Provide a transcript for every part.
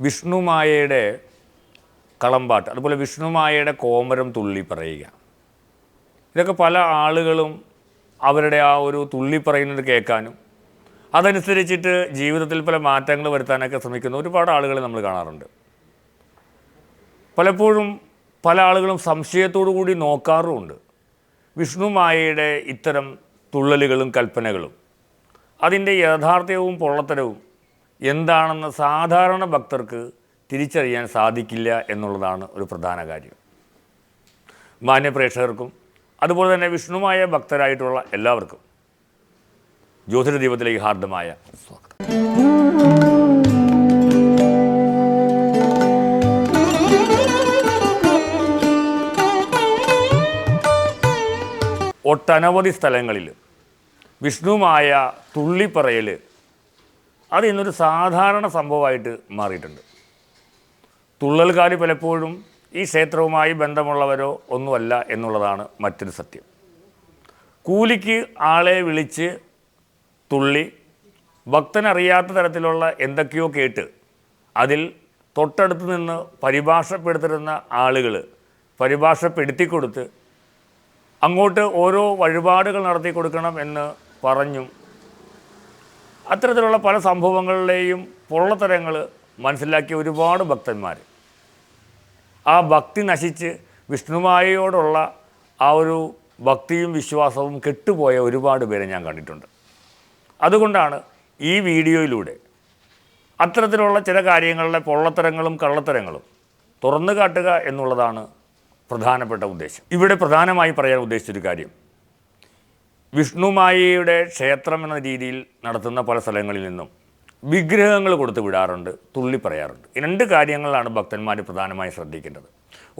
വിഷ്ണുമായയുടെ കളമ്പാട്ട് അതുപോലെ വിഷ്ണുമായയുടെ കോമരം തുള്ളി പറയുക. ഇതൊക്കെ പല ആളുകളും അവരുടെ ആ ഒരു തുള്ളി പറയുന്നത് കേൾക്കാനും അതനുസരിച്ചിട്ട് ജീവിതത്തിൽ പല മാറ്റങ്ങൾ വരുത്താനൊക്കെ ശ്രമിക്കുന്ന ഒരുപാട് ആളുകളെ നമ്മൾ കാണാറുണ്ട്. പലപ്പോഴും പല ആളുകളും സംശയത്തോടു കൂടി നോക്കാറുമുണ്ട്. വിഷ്ണുമായയുടെ ഇത്തരം തുള്ളലുകളും കൽപ്പനകളും അതിന്റെ യാഥാർത്ഥ്യവും പൊള്ളത്തരവും എന്താണെന്ന് സാധാരണ ഭക്തർക്ക് തിരിച്ചറിയാൻ സാധിക്കില്ല എന്നുള്ളതാണ് ഒരു പ്രധാന കാര്യം. മാന്യപ്രേക്ഷകർക്കും അതുപോലെ തന്നെ വിഷ്ണുമായ ഭക്തരായിട്ടുള്ള എല്ലാവർക്കും ജ്യോതിഷ ദീപത്തിലേക്ക് ഹാർദമായ സ്വാഗതം. ഒട്ടനവധി സ്ഥലങ്ങളിൽ വിഷ്ണുമായ തുള്ളിപ്പറയൽ അത് ഇന്നൊരു സാധാരണ സംഭവമായിട്ട് മാറിയിട്ടുണ്ട്. തുള്ളൽക്കാർ പലപ്പോഴും ഈ ക്ഷേത്രവുമായി ബന്ധമുള്ളവരോ ഒന്നുമല്ല എന്നുള്ളതാണ് മറ്റൊരു സത്യം. കൂലിക്ക് ആളെ വിളിച്ച് തുള്ളി ഭക്തനറിയാത്ത തരത്തിലുള്ള എന്തൊക്കെയോ കേട്ട് അതിൽ തൊട്ടടുത്ത് നിന്ന് പരിഭാഷപ്പെടുത്തിരുന്ന ആളുകൾ പരിഭാഷപ്പെടുത്തിക്കൊടുത്ത് അങ്ങോട്ട് ഓരോ വഴിപാടുകൾ നടത്തി കൊടുക്കണം എന്ന് പറഞ്ഞും അത്തരത്തിലുള്ള പല സംഭവങ്ങളിലെയും പൊള്ളത്തരങ്ങൾ മനസ്സിലാക്കിയ ഒരുപാട് ഭക്തന്മാർ. ആ ഭക്തി നശിച്ച് വിഷ്ണുമായയോടുള്ള ആ ഒരു ഭക്തിയും വിശ്വാസവും കെട്ടുപോയ ഒരുപാട് പേരെ ഞാൻ കണ്ടിട്ടുണ്ട്. അതുകൊണ്ടാണ് ഈ വീഡിയോയിലൂടെ അത്തരത്തിലുള്ള ചില കാര്യങ്ങളുടെ പൊള്ളത്തരങ്ങളും കള്ളത്തരങ്ങളും തുറന്നു കാട്ടുക എന്നുള്ളതാണ് പ്രധാനപ്പെട്ട ഉദ്ദേശം. ഇവിടെ പ്രധാനമായി പറയാൻ ഉദ്ദേശിച്ചൊരു കാര്യം. വിഷ്ണുമായയുടെ ക്ഷേത്രം എന്ന രീതിയിൽ നടത്തുന്ന പല സ്ഥലങ്ങളിൽ നിന്നും വിഗ്രഹങ്ങൾ കൊടുത്തു വിടാറുണ്ട് തുള്ളി പറയാറുണ്ട്. രണ്ട് കാര്യങ്ങളാണ് ഭക്തന്മാർ പ്രധാനമായി ശ്രദ്ധിക്കേണ്ടത്.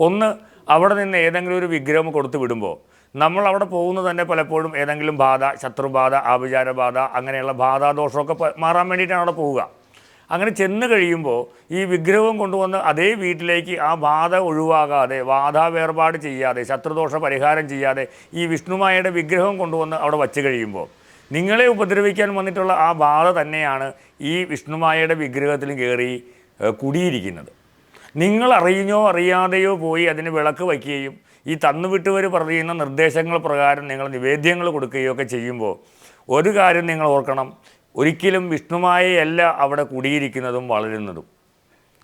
ഒന്ന് അവിടെ നിന്ന് ഏതെങ്കിലും ഒരു വിഗ്രഹം കൊടുത്തു വിടുമ്പോൾ നമ്മൾ അവിടെ പോകുന്നത് തന്നെ പലപ്പോഴും ഏതെങ്കിലും ബാധ ശത്രുബാധ ആഭിചാരബാധ അങ്ങനെയുള്ള ബാധാദോഷമൊക്കെ മാറാൻ വേണ്ടിയിട്ടാണ് അവിടെ പോവുക. അങ്ങനെ ചെന്ന് കഴിയുമ്പോൾ ഈ വിഗ്രഹം കൊണ്ടുവന്ന് അതേ വീട്ടിലേക്ക് ആ ബാധ ഒഴിവാകാതെ ബാധ വേർപാട് ചെയ്യാതെ ശത്രുദോഷ പരിഹാരം ചെയ്യാതെ ഈ വിഷ്ണുമായയുടെ വിഗ്രഹം കൊണ്ടുവന്ന് അവിടെ വച്ച് കഴിയുമ്പോൾ നിങ്ങളെ ഉപദ്രവിക്കാൻ വന്നിട്ടുള്ള ആ ബാധ തന്നെയാണ് ഈ വിഷ്ണുമായയുടെ വിഗ്രഹത്തിൽ കയറി കുടിയിരിക്കുന്നത്. നിങ്ങൾ അറിയുന്നോ അറിയാതെയോ പോയി അതിന് വിളക്ക് വയ്ക്കുകയും ഈ തന്നുവിട്ടവർ പറയുന്ന നിർദ്ദേശങ്ങൾ പ്രകാരം നിങ്ങൾ നിവേദ്യങ്ങൾ കൊടുക്കുകയോ ഒക്കെ ചെയ്യുമ്പോൾ ഒരു കാര്യം നിങ്ങൾ ഓർക്കണം ഒരിക്കലും വിഷ്ണുമായയല്ല അവിടെ കുടിയിരിക്കുന്നതും വളരുന്നതും.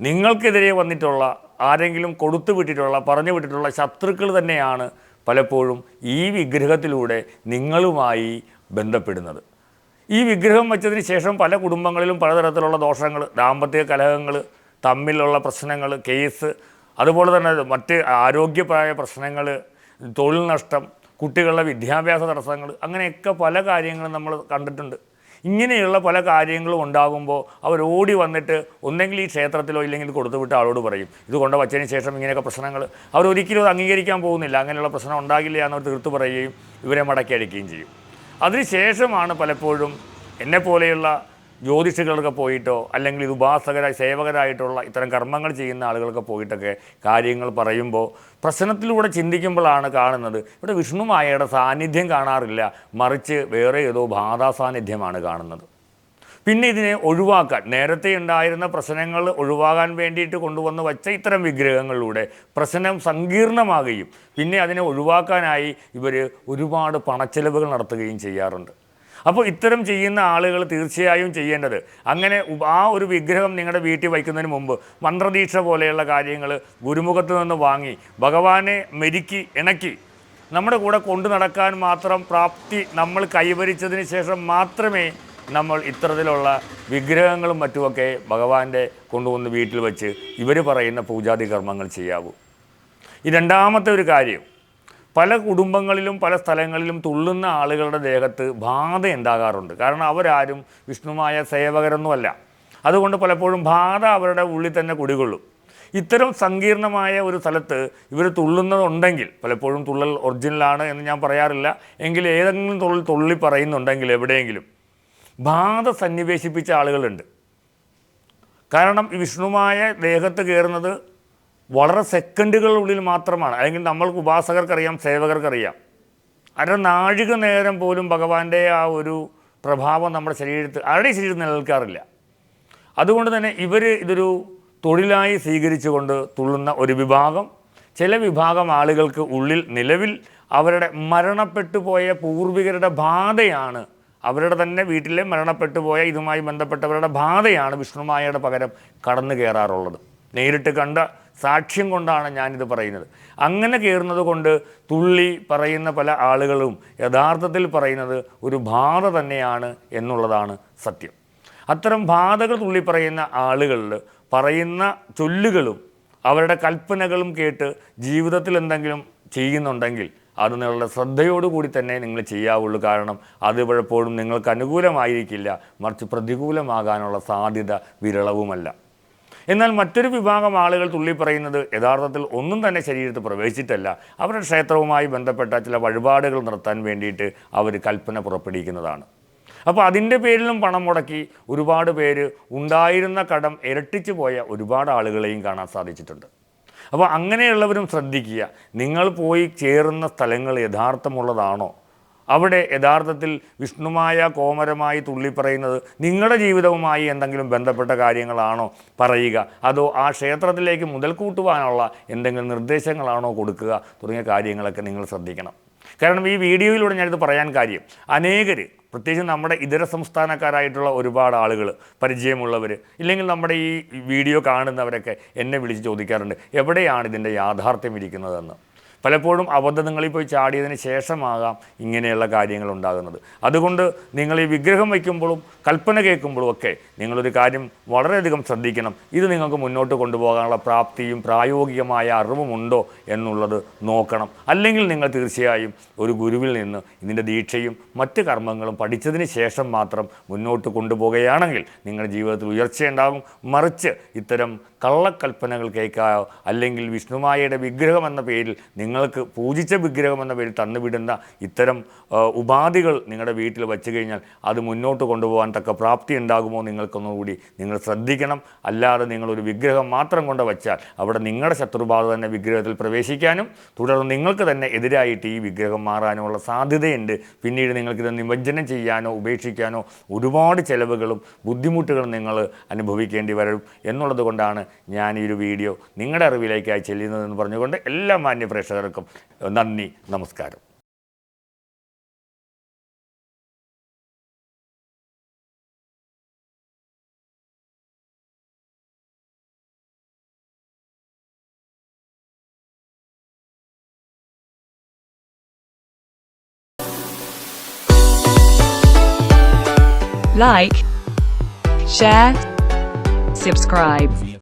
നിങ്ങൾക്കെതിരെ വന്നിട്ടുള്ള ആരെങ്കിലും കൊടുത്തു വിട്ടിട്ടുള്ള പറഞ്ഞു വിട്ടിട്ടുള്ള ശത്രുക്കൾ തന്നെയാണ് പലപ്പോഴും ഈ വിഗ്രഹത്തിലൂടെ നിങ്ങളുമായി ബന്ധപ്പെടുന്നത്. ഈ വിഗ്രഹം വെച്ചതിന് ശേഷം പല കുടുംബങ്ങളിലും പലതരത്തിലുള്ള ദോഷങ്ങൾ ദാമ്പത്യ കലഹങ്ങൾ തമ്മിലുള്ള പ്രശ്നങ്ങൾ കേസ് അതുപോലെ തന്നെ മറ്റ് ആരോഗ്യപരമായ പ്രശ്നങ്ങൾ തൊഴിൽ നഷ്ടം കുട്ടികളുടെ വിദ്യാഭ്യാസ തടസ്സങ്ങൾ അങ്ങനെയൊക്കെ പല കാര്യങ്ങളും നമ്മൾ കണ്ടിട്ടുണ്ട്. ഇങ്ങനെയുള്ള പല കാര്യങ്ങളും ഉണ്ടാകുമ്പോൾ അവർ ഓടി വന്നിട്ട് ഒന്നെങ്കിൽ ഈ ക്ഷേത്രത്തിലോ ഇല്ലെങ്കിൽ കൊടുത്തുവിട്ട ആളോട് പറയും. ഇത് കൊണ്ട് വച്ചതിന് ശേഷം ഇങ്ങനെയൊക്കെ പ്രശ്നങ്ങൾ അവർ ഒരിക്കലും അത് അംഗീകരിക്കാൻ പോകുന്നില്ല. അങ്ങനെയുള്ള പ്രശ്നം ഉണ്ടാകില്ല എന്നവർ തീർത്ത് പറയുകയും ഇവരെ മടക്കി അടിക്കുകയും ചെയ്യും. അതിനുശേഷമാണ് പലപ്പോഴും എന്നെപ്പോലെയുള്ള ജ്യോതിഷികളൊക്കെ പോയിട്ടോ അല്ലെങ്കിൽ ഇത് ഉപാസകരായി സേവകരായിട്ടുള്ള ഇത്തരം കർമ്മങ്ങൾ ചെയ്യുന്ന ആളുകളൊക്കെ പോയിട്ടൊക്കെ കാര്യങ്ങൾ പറയുമ്പോൾ പ്രശ്നത്തിലൂടെ ചിന്തിക്കുമ്പോഴാണ് കാണുന്നത്. ഇവിടെ വിഷ്ണുമായയുടെ സാന്നിധ്യം കാണാറില്ല. മറിച്ച് വേറെ ഏതോ ബാധാ സാന്നിധ്യമാണ് കാണുന്നത്. പിന്നെ ഇതിനെ ഒഴിവാക്കാൻ നേരത്തെ ഉണ്ടായിരുന്ന പ്രശ്നങ്ങൾ ഒഴിവാകാൻ വേണ്ടിയിട്ട് കൊണ്ടുവന്ന് വച്ച ഇത്തരം വിഗ്രഹങ്ങളിലൂടെ പ്രശ്നം സങ്കീർണമാകുകയും പിന്നെ അതിനെ ഒഴിവാക്കാനായി ഇവർ ഒരുപാട് പണച്ചെലവുകൾ നടത്തുകയും ചെയ്യാറുണ്ട്. അപ്പോൾ ഇത്തരം ചെയ്യുന്ന ആളുകൾ തീർച്ചയായും ചെയ്യേണ്ടത്. അങ്ങനെ ആ ഒരു വിഗ്രഹം നിങ്ങളുടെ വീട്ടിൽ വയ്ക്കുന്നതിന് മുമ്പ് മന്ത്രദീക്ഷ പോലെയുള്ള കാര്യങ്ങൾ ഗുരുമുഖത്ത് നിന്ന് വാങ്ങി ഭഗവാനെ മെരുക്കി ഇണക്കി. നമ്മുടെ കൂടെ കൊണ്ടു നടക്കാൻ മാത്രം പ്രാപ്തി നമ്മൾ കൈവരിച്ചതിന് ശേഷം മാത്രമേ നമ്മൾ ഇത്തരത്തിലുള്ള വിഗ്രഹങ്ങളും മറ്റുമൊക്കെ ഭഗവാന്റെ കൊണ്ടുവന്ന് വീട്ടിൽ വെച്ച് ഇവർ പറയുന്ന പൂജാതി കർമ്മങ്ങൾ ചെയ്യാവൂ. ഈ രണ്ടാമത്തെ ഒരു കാര്യം പല കുടുംബങ്ങളിലും പല സ്ഥലങ്ങളിലും തുള്ളുന്ന ആളുകളുടെ ദേഹത്ത് ബാധ ഉണ്ടാകാറുണ്ട്. കാരണം അവരാരും വിഷ്ണുമായ സേവകരൊന്നുമല്ല. അതുകൊണ്ട് പലപ്പോഴും ബാധ അവരുടെ ഉള്ളിൽ തന്നെ കുടികൊള്ളും. ഇത്തരം സങ്കീർണമായ ഒരു സ്ഥലത്ത് ഇവർ തുള്ളുന്നതുണ്ടെങ്കിൽ പലപ്പോഴും തുള്ളൽ ഒറിജിനലാണ് എന്ന് ഞാൻ പറയാറില്ല. എങ്കിൽ ഏതെങ്കിലും തുള്ളൽ തുള്ളി പറയുന്നുണ്ടെങ്കിൽ എവിടെയെങ്കിലും ബാധ സന്നിവേശിപ്പിച്ച ആളുകളുണ്ട്. കാരണം വിഷ്ണുമായ ദേഹത്ത് കയറുന്നത് വളരെ സെക്കൻഡുകളുള്ളിൽ മാത്രമാണ്. അല്ലെങ്കിൽ നമ്മൾക്ക് ഉപാസകർക്കറിയാം സേവകർക്കറിയാം. അര നാഴിക നേരം പോലും ഭഗവാന്റെ ആ ഒരു പ്രഭാവം നമ്മുടെ ശരീരത്തിൽ ആരുടെ ശരീരത്തിൽ നിലനിൽക്കാറില്ല. അതുകൊണ്ട് തന്നെ ഇവർ ഇതൊരു തൊഴിലായി സ്വീകരിച്ചുകൊണ്ട് തുള്ളുന്ന ഒരു വിഭാഗം. ചില വിഭാഗം ആളുകൾക്ക് ഉള്ളിൽ നിലവിൽ അവരുടെ മരണപ്പെട്ടു പോയ പൂർവികരുടെ ബാധയാണ് അവരുടെ തന്നെ വീട്ടിലെ മരണപ്പെട്ടു പോയ ഇതുമായി ബന്ധപ്പെട്ടവരുടെ ബാധയാണ് വിഷ്ണുമായയുടെ പകരം കടന്നു കയറാറുള്ളത്. നേരിട്ട് കണ്ട സാക്ഷ്യം കൊണ്ടാണ് ഞാനിത് പറയുന്നത്. അങ്ങനെ കയറുന്നത് കൊണ്ട് തുള്ളി പറയുന്ന പല ആളുകളും യഥാർത്ഥത്തിൽ പറയുന്നത് ഒരു ബാധ തന്നെയാണ് എന്നുള്ളതാണ് സത്യം. അത്തരം ബാധകൾ തുള്ളി പറയുന്ന ആളുകളിൽ പറയുന്ന ചൊല്ലുകളും അവരുടെ കൽപ്പനകളും കേട്ട് ജീവിതത്തിൽ എന്തെങ്കിലും ചെയ്യുന്നുണ്ടെങ്കിൽ അത് നിങ്ങളുടെ ശ്രദ്ധയോടുകൂടി തന്നെ നിങ്ങൾ ചെയ്യാവുള്ളൂ. കാരണം അത് പലപ്പോഴും നിങ്ങൾക്ക് അനുകൂലമായിരിക്കില്ല. മറിച്ച് പ്രതികൂലമാകാനുള്ള സാധ്യത വിരളവുമല്ല. എന്നാൽ മറ്റൊരു വിഭാഗം ആളുകൾ തുള്ളി പറയുന്നത് യഥാർത്ഥത്തിൽ ഒന്നും തന്നെ ശരീരത്തിൽ പ്രവേശിച്ചിട്ടല്ല. അവരുടെ ക്ഷേത്രവുമായി ബന്ധപ്പെട്ട ചില വഴിപാടുകൾ നിർത്താൻ വേണ്ടിയിട്ട് അവർ കൽപ്പന പുറപ്പെടുവിക്കുന്നതാണ്. അപ്പോൾ അതിന്റെ പേരിലും പണം മുടക്കി ഒരുപാട് പേര് ഉണ്ടായിരുന്ന കടം ഇരട്ടിച്ചു പോയ ഒരുപാട് ആളുകളെയും കാണാൻ സാധിച്ചിട്ടുണ്ട്. അപ്പോൾ അങ്ങനെയുള്ളവരും ശ്രദ്ധിക്കുക. നിങ്ങൾ പോയി ചേരുന്ന സ്ഥലങ്ങൾ യഥാർത്ഥമുള്ളതാണോ? അവിടെ യഥാർത്ഥത്തിൽ വിഷ്ണുമായ കോമരമായി തുള്ളിപ്പറയുന്നത് നിങ്ങളുടെ ജീവിതവുമായി എന്തെങ്കിലും ബന്ധപ്പെട്ട കാര്യങ്ങളാണോ പറയുക? അതോ ആ ക്ഷേത്രത്തിലേക്ക് മുതൽ കൂട്ടുവാനുള്ള എന്തെങ്കിലും നിർദ്ദേശങ്ങളാണോ കൊടുക്കുക തുടങ്ങിയ കാര്യങ്ങളൊക്കെ നിങ്ങൾ ശ്രദ്ധിക്കണം. കാരണം ഈ വീഡിയോയിലൂടെ ഞാനിത് പറയാൻ കാര്യം അനേകർ പ്രത്യേകിച്ച് നമ്മുടെ ഇതര സംസ്ഥാനക്കാരായിട്ടുള്ള ഒരുപാട് ആളുകൾ പരിചയമുള്ളവർ ഇല്ലെങ്കിൽ നമ്മുടെ ഈ വീഡിയോ കാണുന്നവരൊക്കെ എന്നെ വിളിച്ച് ചോദിക്കാറുണ്ട് എവിടെയാണ് ഇതിന്റെ യാഥാർത്ഥ്യം ഇരിക്കുന്നതെന്ന്? പലപ്പോഴും അബദ്ധങ്ങളിൽ പോയി ചാടിയതിന് ശേഷമാകാം ഇങ്ങനെയുള്ള കാര്യങ്ങൾ ഉണ്ടാകുന്നത്. അതുകൊണ്ട് നിങ്ങൾ ഈ വിഗ്രഹം വയ്ക്കുമ്പോഴും കൽപ്പന കേൾക്കുമ്പോഴും ഒക്കെ നിങ്ങളൊരു കാര്യം വളരെയധികം ശ്രദ്ധിക്കണം. ഇത് നിങ്ങൾക്ക് മുന്നോട്ട് കൊണ്ടുപോകാനുള്ള പ്രാപ്തിയും പ്രായോഗികമായ അറിവുമുണ്ടോ എന്നുള്ളത് നോക്കണം. അല്ലെങ്കിൽ നിങ്ങൾ തീർച്ചയായും ഒരു ഗുരുവിൽ നിന്ന് ഇതിന്റെ ദീക്ഷയും മറ്റ് കർമ്മങ്ങളും പഠിച്ചതിന് ശേഷം മാത്രം മുന്നോട്ട് കൊണ്ടുപോവുകയാണെങ്കിൽ നിങ്ങളുടെ ജീവിതത്തിൽ ഉയർച്ചയുണ്ടാകും മറിച്ച് ഇത്തരം കള്ളക്കൽപ്പനകൾ കേൾക്കായോ അല്ലെങ്കിൽ വിഷ്ണുമായയുടെ വിഗ്രഹം എന്ന പേരിൽ നിങ്ങൾക്ക് പൂജിച്ച വിഗ്രഹം എന്ന പേരിൽ തന്നുവിടുന്ന ഇത്തരം ഉപാധികൾ നിങ്ങളുടെ വീട്ടിൽ വച്ചു കഴിഞ്ഞാൽ അത് മുന്നോട്ട് കൊണ്ടുപോകാൻ തക്ക പ്രാപ്തി ഉണ്ടാകുമോ നിങ്ങൾക്കൊന്നുകൂടി നിങ്ങൾ ശ്രദ്ധിക്കണം. അല്ലാതെ നിങ്ങളൊരു വിഗ്രഹം മാത്രം കൊണ്ട് വച്ചാൽ അവിടെ നിങ്ങളുടെ ശത്രുബാധ തന്നെ വിഗ്രഹത്തിൽ പ്രവേശിക്കാനും തുടർന്ന് നിങ്ങൾക്ക് തന്നെ എതിരായിട്ട് ഈ വിഗ്രഹം മാറാനുമുള്ള സാധ്യതയുണ്ട്. പിന്നീട് നിങ്ങൾക്കിത് നിമജ്ജനം ചെയ്യാനോ ഉപേക്ഷിക്കാനോ ഒരുപാട് ചിലവുകളും ബുദ്ധിമുട്ടുകളും നിങ്ങൾ അനുഭവിക്കേണ്ടി വരും. എന്നുള്ളത് കൊണ്ടാണ് ഞാൻ ഈ ഒരു വീഡിയോ നിങ്ങളുടെ അറിവിലേക്കായി ചെല്ലുന്നതെന്ന് പറഞ്ഞുകൊണ്ട് എല്ലാ മാന്യ പ്രേക്ഷകർക്കും നന്ദി നമസ്കാരം like, share, subscribe.